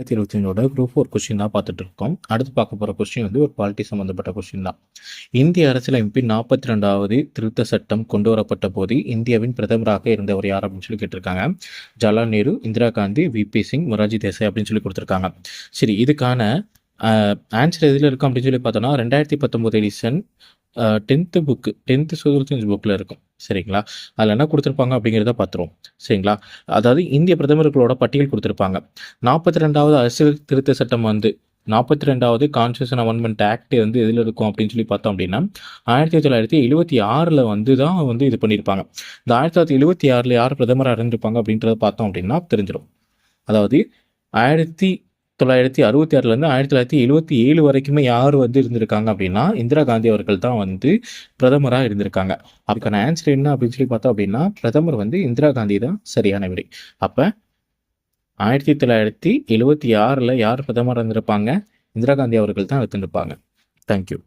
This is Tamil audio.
ரெண்டாயிரத்தி இருபத்தஞ்சோட குரூப் ஃபோர் கொஸ்டின் தான் பார்த்துட்டு இருக்கோம் அடுத்து பார்க்க போகிற கொஸ்டின் வந்து ஒரு பாலிட்டி சம்மந்தப்பட்ட கொஸ்டின் தான். இந்திய அரசியலமைப்பின் நாற்பத்தி ரெண்டாவது திருத்த சட்டம் கொண்டு வரப்பட்ட போது இந்தியாவின் பிரதமராக இருந்தவர் யார் அப்படின்னு சொல்லி கேட்டிருக்காங்க. ஜவஹர்லால் நேரு இந்திரா காந்தி விபி சிங் மொராஜி தேசாய் அப்படின்னு சொல்லி கொடுத்துருக்காங்க. சரி இதுக்கான ஆன்சர் எதில் இருக்கும் அப்படின்னு சொல்லி பார்த்தோன்னா ரெண்டாயிரத்தி பத்தொம்போது edition tenth book tenth social science புக்கில் இருக்கும். சரிங்களா? அதில் என்ன கொடுத்துருப்பாங்க அப்படிங்கிறத பார்த்துருவோம். சரிங்களா? அதாவது இந்திய பிரதமர்களோட பட்டியல் கொடுத்துருப்பாங்க. நாற்பத்தி ரெண்டாவது அரசியல் திருத்த சட்டம் வந்து நாற்பத்தி ரெண்டாவது கான்ஸ்டியூஷன் அமெண்ட்மெண்ட் ஆக்ட் வந்து எதில் இருக்கும் அப்படின்னு சொல்லி பார்த்தோம் அப்படின்னா ஆயிரத்தி தொள்ளாயிரத்தி எழுபத்தி ஆறில் வந்து தான் வந்து இது பண்ணியிருப்பாங்க. இந்த ஆயிரத்தி தொள்ளாயிரத்தி எழுபத்தி ஆறில் யார் பிரதமராக இருந்திருப்பாங்க அப்படின்றத பார்த்தோம் அப்படின்னா தெரிஞ்சிடும் அதாவது ஆயிரத்தி தொள்ளாயிரத்தி அறுபத்தி ஆறுலேருந்து ஆயிரத்தி தொள்ளாயிரத்தி எழுபத்தி ஏழு வரைக்குமே யார் வந்து இருந்திருக்காங்க அப்படின்னா இந்திரா காந்தி அவர்கள் தான் வந்து பிரதமராக இருந்திருக்காங்க. அதுக்கான ஆன்சர் என்ன அப்படின்னு சொல்லி பார்த்தோம் அப்படின்னா பிரதமர் வந்து இந்திரா காந்தி தான் சரியான விடை. அப்போ ஆயிரத்தி தொள்ளாயிரத்தி எழுபத்தி ஆறில் யார் பிரதமராக இருந்திருப்பாங்க? இந்திரா காந்தி அவர்கள் தான் இருந்திருப்பாங்க தேங்க்யூ